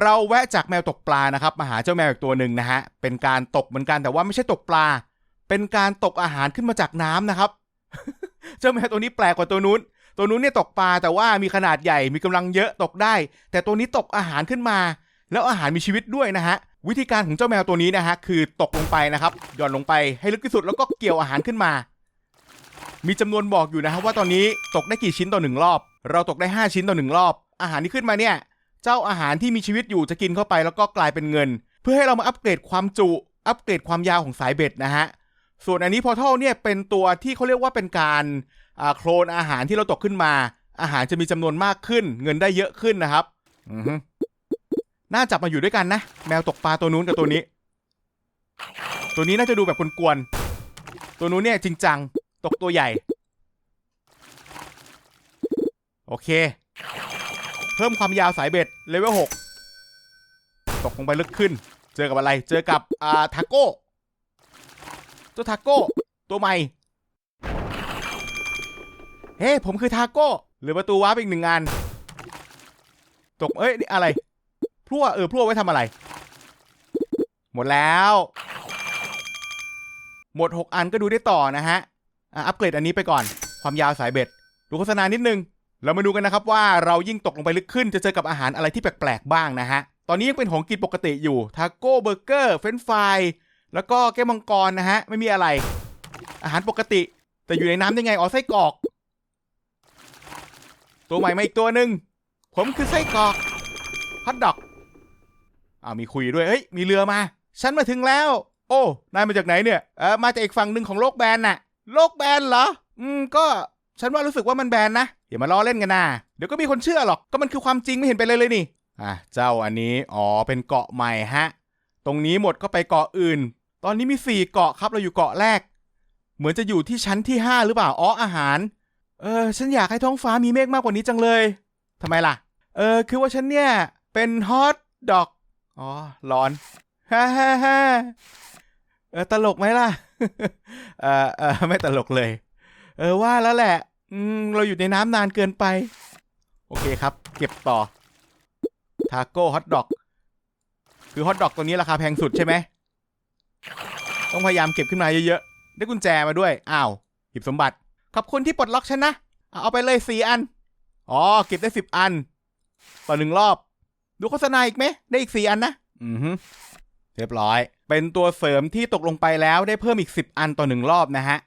เราแวะจากแมวตกปลานะครับมาหาเจ้าแมวอีกตัวหนึ่งนะฮะเป็นการตกเหมือนกันแต่ว่าไม่ใช่ตกปลา เป็นการตกอาหารขึ้นมาจากน้ำนะครับ เจ้าแมวตัวนี้แปลกกว่าตัวนู้น ตัวนู้นเนี่ยตกปลาแต่ว่ามีขนาดใหญ่มีกำลังเยอะตกได้ แต่ตัวนี้ตกอาหารขึ้นมา แล้วอาหารมีชีวิตด้วยนะฮะวิธีการของเจ้าแมวตัวนี้นะฮะคือตกลงไปนะครับหย่อนลงไปให้ลึกที่สุดแล้วก็เกี่ยวอาหารขึ้นมา มีจำนวนบอกอยู่นะครับว่าตอนนี้ตกได้กี่ชิ้นต่อหนึ่งรอบ เราตกได้ 5 ชิ้นต่อหนึ่งรอบ อาหารที่ขึ้นมาเนี่ย เจ้าอาหารที่มีชีวิตอยู่จะกินเข้าไปแล้วก็กลายเป็นเงิน เพื่อให้เรามาอัปเกรดความจุ อัปเกรดความยาวของสายเบ็ดนะฮะ ส่วนอันนี้พอเทัลเนี่ยเป็นตัวที่เขาเรียกว่าเป็นการโคลนอาหารที่เราตกขึ้นมา อาหารจะมีจำนวนมากขึ้น เงินได้เยอะขึ้นนะครับน่าจับมาอยู่ด้วยกันนะ แมวตกปลาตัวนู้นกับตัวนี้ ตัวนี้น่าจะดูแบบกวนๆตัวนู้นเนี่ยจริงจังตกตัวใหญ่ โอเค เพิ่มความยาวสายเบ็ดเลเวล6ตกลงไปลึกขึ้น เจอกับอะไร เจอกับอ่าทาโก้เจ้าทาโก้ตัวใหม่ เฮ้ ผมคือทาโก้หลือประตูวาร์ปอีกหนึ่งงาน ตก เอ้ย นี่อะไร พลั่ว เออ พลั่วไว้ทำอะไร หมดแล้ว หมด 6 อันก็ดูได้ต่อนะฮะอะอัปเกรดอันนี้ไปก่อน ความยาวสายเบ็ด ดูโฆษณานิดนึง เรามาดูกันนะครับว่าเรายิ่งตกลงไปลึกขึ้นจะเจอกับอาหารอะไรที่แปลกๆบ้างนะฮะ ตอนนี้ยังเป็นของกินปกติอยู่ ทาโก้เบอร์เกอร์เฟรนฟรายแล้วก็แก้มังกรนะฮะ ไม่มีอะไร อาหารปกติ แต่อยู่ในน้ำได้ไงอ๋อไส้กรอก ตัวใหม่มาอีกตัวหนึ่งผมคือไส้กรอกฮอทดอกอ้าวมีคุยด้วยเฮ้ยมีเรือมา ฉันมาถึงแล้ว โอ้นายมาจากไหนเนี่ยเออมาจากอีกฝั่งหนึ่งของโลกแบนน่ะ โลกแบนเหรอ อืมก็ฉันว่ารู้สึกว่ามันแบนนะ อย่ามาล้อเล่นกันนะเดี๋ยวก็มีคนเชื่อหรอกก็มันคือความจริงไม่เห็นไปนเลยเลยนี่อะเจ้าอันนี้อ๋อเป็นเกาะใหม่ฮะ ตรงนี้หมดก็ไปเกาะอื่น ตอนนี้มีสี่เกาะครับเราอยู่เกาะแรก เหมือนจะอยู่ที่ชั้นที่ห้าหรือเปล่าอ๋ออาหารเออฉันอยากให้ท้องฟ้ามีเมฆมากกว่านี้จังเลยทำไมล่ะ เออคือว่าฉันเนี่ยเป็นฮอตดอกอ๋อร้อนฮ่าฮ่าฮ่าเออตลกไหมล่ะ เออเออไม่ตลกเลย เออว่าแล้วแหละ อืมเราอยู่ในน้ำนานเกินไป โอเคครับ เก็บต่อ ทาโก้ฮอทดอก คือฮอทดอกตัวนี้ราคาแพงสุดใช่ไหม ต้องพยายามเก็บขึ้นมาเยอะๆ ได้กุญแจมาด้วย อ้าว หยิบสมบัติ ขอบคุณที่ปลดล็อกฉันนะ เอาเอาไปเลยสี่อัน อ๋อ เก็บได้สิบอัน ต่อหนึ่งรอบ ดูโฆษณาอีกไหม ได้อีกสี่อันนะ อือฮึเรียบร้อย เป็นตัวเสริมที่ตกลงไปแล้วได้เพิ่มอีกสิบอันต่อหนึ่งรอบนะฮะ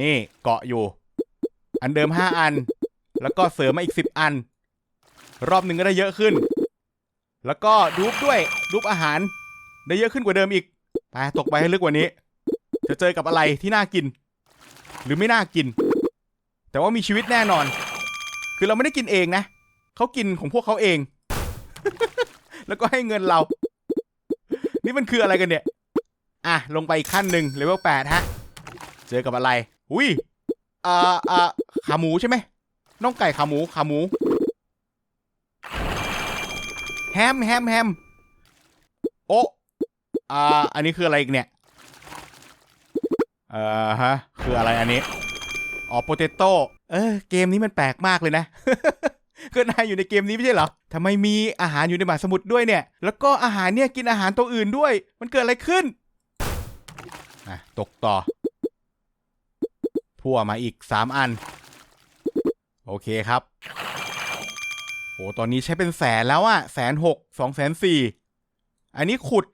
นี่เกาะอยู่ อันเดิมห้าอัน แล้วก็เสริมมาอีกสิบอัน รอบหนึ่งก็ได้เยอะขึ้น แล้วก็ดูปด้วยดูปอาหาร ได้เยอะขึ้นกว่าเดิมอีกไปตกไปให้ลึกกว่านี้ จะเจอกับอะไรที่น่ากิน หรือไม่น่ากิน แต่ว่ามีชีวิตแน่นอน คือเราไม่ได้กินเองนะเขากินของพวกเขาเอง แล้วก็ให้เงินเรา นี่มันคืออะไรกันเนี่ย อะ ลงไปอีกขั้นหนึ่งเลเวลแปดฮะ เจอกับอะไร อุ้ย อ่าอ่าขาหมูใช่ไหมน้องไก่ขาหมูขาหมู แฮมแฮมแฮมโอะอ่า อันนี้คืออะไรอีกเนี่ยเอ่อฮะ คืออะไรอันนี้อ๋อโปเตโต้เออ เกมนี้มันแปลกมากเลยนะก็นายอยู่ในเกมนี้ไม่ใช่เหรอทำไมมีอาหารอยู่ในหมาสมุทรด้วยเนี่ย แล้วก็อาหารเนี่ยกินอาหารตัวอื่นด้วย มันเกิดอะไรขึ้นอะตกต่อ พั่วมาอีกสามอัน โอเคครับ โห ตอนนี้ใช้เป็นแสนแล้วอะแสนหกสองแสนสี่อันนี้ขุด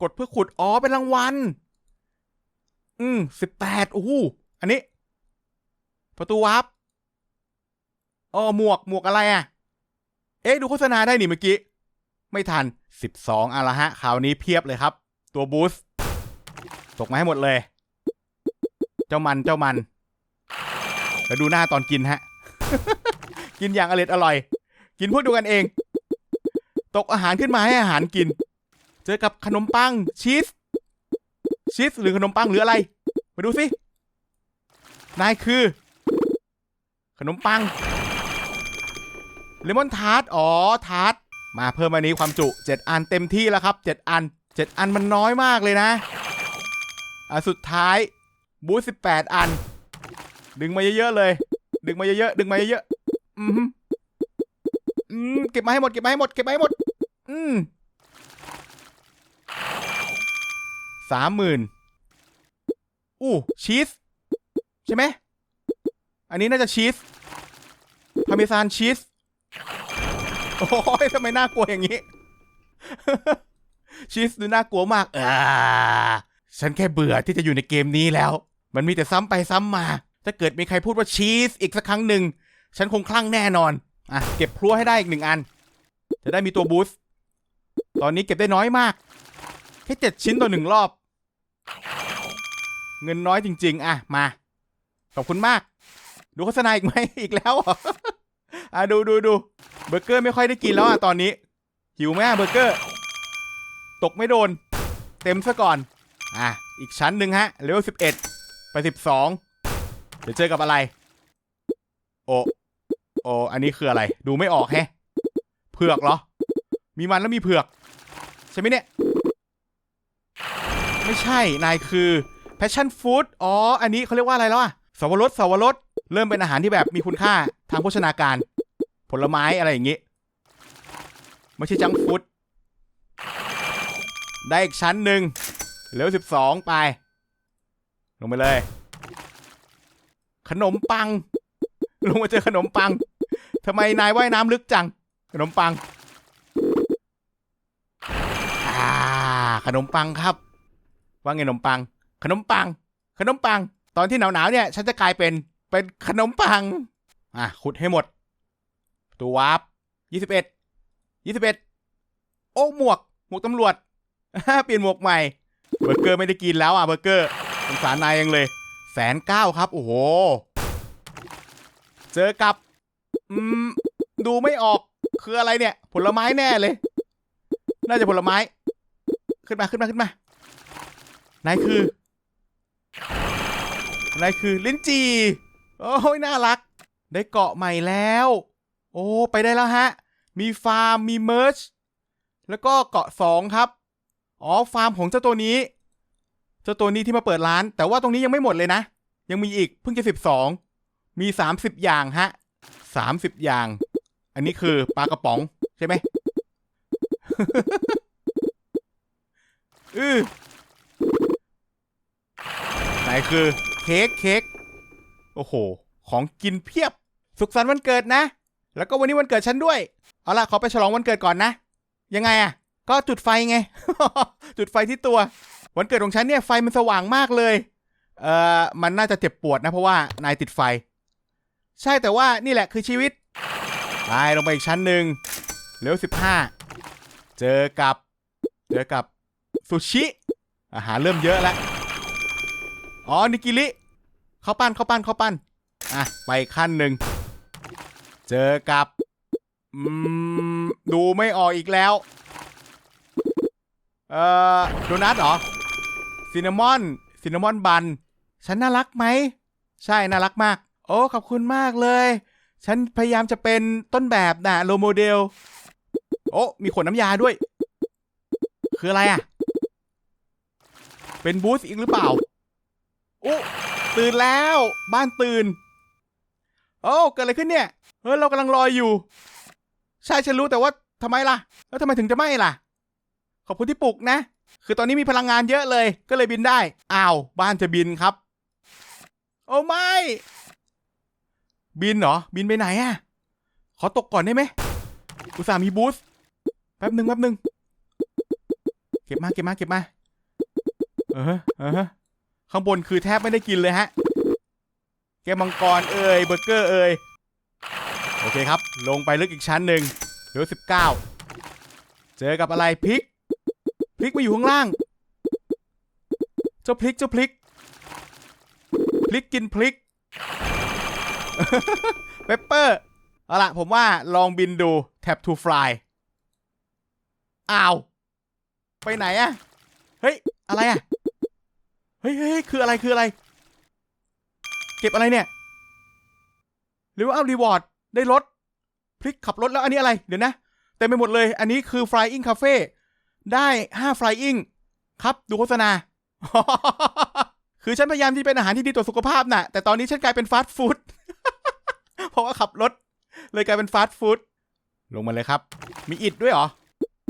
กดเพื่อขุด อ๋อ เป็นรางวัล อืมสิบแปดโอ้โหอันนี้ ประตูวาร์ปอ๋อหมวกหมวกอะไรอะเอ๊ะ ดูโฆษณาได้นี่เมื่อกี้ ไม่ทันสิบสองอะละฮะคราวนี้เพียบเลยครับ ตัวบูสต์ตกมาให้หมดเลย เจ้ามันเจ้ามันแล้วดูหน้าตอนกินฮะ กินอย่างอร่อยอร่อย กินพวกดูกันเอง ตกอาหารขึ้นมาให้อาหารกิน เจอกับขนมปังชีสชีสหรือขนมปังหรืออะไร มาดูสิ นายคือ ขนมปังเลมอนทาร์ตอ๋อทาร์ตมาเพิ่มอันนี้ความจุ 7 อันเต็มที่แล้วครับ 7 อัน 7 อันมันน้อยมากเลยนะอะสุดท้าย บูธ18อัน ดึงมาเยอะๆเลย ดึงมาเยอะๆดึงมาเยอะๆอือหืออืมเก็บมาให้หมดเก็บมาให้หมดเก็บมาให้หมด อืมสามหมื่นอู้ชีสใช่ไหมอันนี้น่าจะชีสพาเมซานชีสโอ้ยทำไมน่ากลัวอย่างนี้ ชีสดูน่ากลัวมากอ่าฉันแค่เบื่อที่จะอยู่ในเกมนี้แล้ว มันมีแต่ซ้ำไปซ้ำมา ถ้าเกิดมีใครพูดว่าชีสอีกสักครั้งหนึ่ง ฉันคงคลั่งแน่นอน อะ เก็บพลัวให้ได้อีกหนึ่งอัน จะได้มีตัวบูสต์ตอนนี้เก็บได้น้อยมาก แค่เจ็ดชิ้นต่อหนึ่งรอบ เงินน้อยจริง ๆ อะ มา ขอบคุณมาก ดูโฆษณาอีกไหมอีกแล้วออะดูดูดูเบอร์เกอร์ไม่ค่อยได้กินแล้วอะตอนนี้ หิวไหมอะเบอร์เกอร์ ตกไม่โดน เต็มซะก่อน อะ อีกชั้นหนึ่งฮะเลเวลสิบเอ็ด ไปสิบสองเดี๋ยวเจอกับอะไร โอโออันนี้คืออะไร ดูไม่ออกแฮะ เผือกเหรอ มีมันแล้วมีเผือก ใช่ไหมเนี่ย ไม่ใช่ นายคือ passion food อ๋อ อันนี้เขาเรียกว่าอะไรแล้วอะสวรสสวรสเริ่มเป็นอาหารที่แบบมีคุณค่าทางโภชนาการ ผลไม้อะไรอย่างงี้ ไม่ใช่จังฟู้ดได้อีกชั้นหนึ่งเลเวลสิบสองไป ลงไปเลย ขนมปัง ลงมาเจอขนมปังทำไมนายว่ายน้ำลึกจัง ขนมปังขนมปังครับ ว่าไงขนมปัง ขนมปัง ขนมปัง ตอนที่หนาวๆเนี่ย ฉันจะกลายเป็นเป็นขนมปัง อะขุดให้หมด ตัววาร์ปยี่สิบเอ็ดยี่สิบเอ็ดโอ้หมวก หมวกตำรวจเปลี่ยนหมวกใหม่เบอร์เกอร์ไม่ได้กินแล้วอะเบอร์เกอร์ สงสารนายยังเลยแสนเก้าครับ โอ้โห เจอกับ อืม ดูไม่ออกคืออะไรเนี่ย ผลไม้แน่เลย น่าจะผลไม้ ขึ้นมาขึ้นมาขึ้นมานายคือนายคือลิ้นจีโอ้ยน่ารัก ได้เกาะใหม่แล้ว โอ้ไปได้แล้วฮะ มีฟาร์มมีเมิร์ชแล้วก็เกาะสองครับ อ๋อฟาร์มของเจ้าตัวนี้ เจ้าตัวนี้ที่มาเปิดร้าน แต่ว่าตรงนี้ยังไม่หมดเลยนะ ยังมีอีกเพิ่งจะสิบสองมีสามสิบอย่างฮะสามสิบอย่าง อันนี้คือปลากระป๋องใช่ไหมอือไหนคือเค้กเค้กโอ้โห ของกินเพียบ สุขสันต์วันเกิดนะ แล้วก็วันนี้วันเกิดฉันด้วย เอาล่ะ ขอไปฉลองวันเกิดก่อนนะ ยังไงอะ่ะ ก็จุดไฟไง จุดไฟที่ตัว วันเกิดของฉันเนี่ยไฟมันสว่างมากเลย เอ่อ มันน่าจะเจ็บปวดนะเพราะว่านายติดไฟ ใช่แต่ว่านี่แหละคือชีวิตไปลงไปอีกชั้นหนึ่งเร็วสิบห้าเจอกับ เจอกับซูชิ อาหารเริ่มเยอะแล้ว อ๋อ นิกิริข้าวปั้นข้าวปั้นข้าวปั้น อะ ไปขั้นหนึ่ง เจอกับ อืม ดูไม่ออกอีกแล้ว เอ่อ โดนัทเหรอ ซินนามอนซินนามอนบัน ฉันน่ารักไหม ใช่ น่ารักมาก โอ้ ขอบคุณมากเลย ฉันพยายามจะเป็นต้นแบบนะโลโมเดล โอ้ มีขวดน้ำยาด้วย คืออะไรอะ เป็นบูสอีกหรือเปล่า โอ้ตื่นแล้ว บ้านตื่น โอ้เกิดอะไรขึ้นเนี่ย เฮ้ย เรากำลังรอยอยู่ ใช่ ฉันรู้แต่ว่าทำไมล่ะ แล้วทำไมถึงจะไม่ล่ะ ขอบคุณที่ปลุกนะ คือตอนนี้มีพลังงานเยอะเลย ก็เลยบินได้ อ้าว บ้านจะบินครับ โอ้ไม่ บินเหรอ บินไปไหนอะขอตกก่อนได้ไหม อุตส่าห์มีบูสต์แป๊บหนึ่งแป๊บหนึ่งเก็บมาเก็บมาเก็บมา เออฮะเออฮะข้างบนคือแทบไม่ได้กินเลยฮะ แกมมังกรเอ่ยเบอร์เกอร์เอ่ยโอเคครับ ลงไปลึกอีกชั้นหนึ่งเหลือสิบเก้าเจอกับอะไรพริก พริกมาอยู่ข้างล่าง เจ้าพริกเจ้าพริกพริกกินพริกเปปเปอร์เอาละผมว่าลองบินดู tap to fly อ้าว ไปไหนอะเฮ้ย อะไรอะเฮ้ยเฮ้ยเฮ้ยคืออะไรคืออะไร เก็บอะไรเนี่ย หรือว่าเอารีวอร์ดได้รถพลิกขับรถแล้วอันนี้อะไร เดี๋ยวนะ เต็มไปหมดเลย อันนี้คือ flying cafe ได้5 flying ครับดูโฆษณา คือฉันพยายามที่เป็นอาหารที่ดีต่อสุขภาพน่ะ แต่ตอนนี้ฉันกลายเป็นฟาสต์ฟู้ด เพราะว่าขับรถ เลยกลายเป็นฟาสต์ฟู้ด ลงมาเลยครับ มีอิดด้วยเหรอ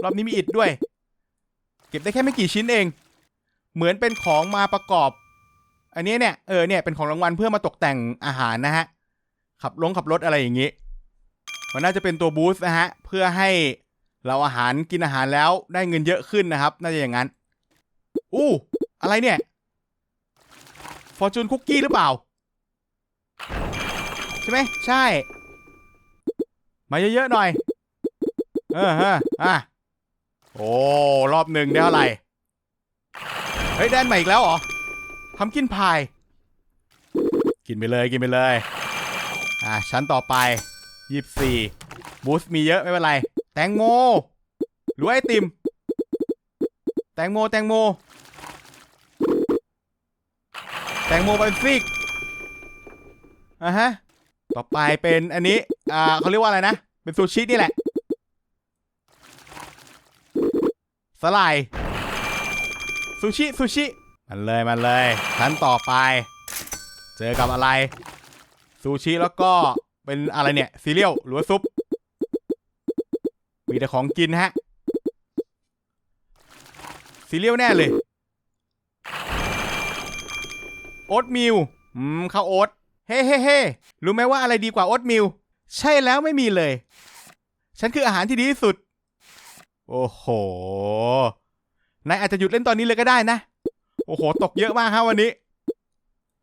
รอบนี้มีอิดด้วย เก็บได้แค่ไม่กี่ชิ้นเอง เหมือนเป็นของมาประกอบ อันนี้เนี่ย เออเนี่ยเป็นของรางวัลเพื่อมาตกแต่งอาหารนะฮะ ขับลงขับรถอะไรอย่างนี้ มันน่าจะเป็นตัวบูสต์นะฮะ เพื่อให้ เราอาหารกินอาหารแล้วได้เงินเยอะขึ้นนะครับ น่าจะอย่างนั้น อู้อะไรเนี่ย ฟอร์จูนคุกกี้หรือเปล่า ใช่ไหมใช่ มาเยอะๆหน่อย เออฮะอะโอ้ รอบหนึ่งได้เท่าไหร่ เฮ้ยแดนใหม่อีกแล้วเหรอทำกินพาย กินไปเลยกินไปเลย อะชั้นต่อไปยี่สี่บูสต์มีเยอะไม่เป็นไร ตงโม หรือไอติม แตงโม แตงโม แตงโมเป็นฟิกอะฮะ ต่อไปเป็นอันนี้ อ่าเขาเรียกว่าอะไรนะ เป็นซูชินี่แหละ สลายซูชิ ซูชิ มันเลย มันเลยชั้นต่อไป เจอกับอะไร ซูชิแล้วก็เป็นอะไรเนี่ย ซีเรียลหรือว่าซุป มีแต่ของกินฮะซีเรียลแน่เลย โอ๊ตมิลอืมข้าวโอ๊ตเฮ้เฮ้เฮ้รู้ไหมว่าอะไรดีกว่าโอ๊ตมิลใช่แล้วไม่มีเลย ฉันคืออาหารที่ดีที่สุด โอ้โหนายอาจจะหยุดเล่นตอนนี้เลยก็ได้นะ โอ้โห ตกเยอะมากครับวันนี้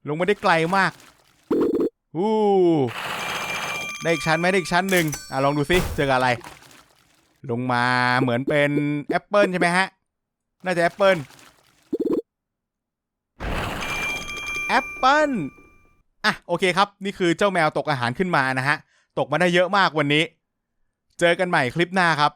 ลงมาได้ไกลมากอู้ได้อีกชั้นไหมได้อีกชั้นหนึ่งอะลองดูสิเจออะไร ลงมาเหมือนเป็นแอปเปิลใช่ไหมฮะ น่าจะแอปเปิลแอปเปิลอะโอเคครับ นี่คือเจ้าแมวตกอาหารขึ้นมานะฮะ ตกมาได้เยอะมากวันนี้ เจอกันใหม่คลิปหน้าครับ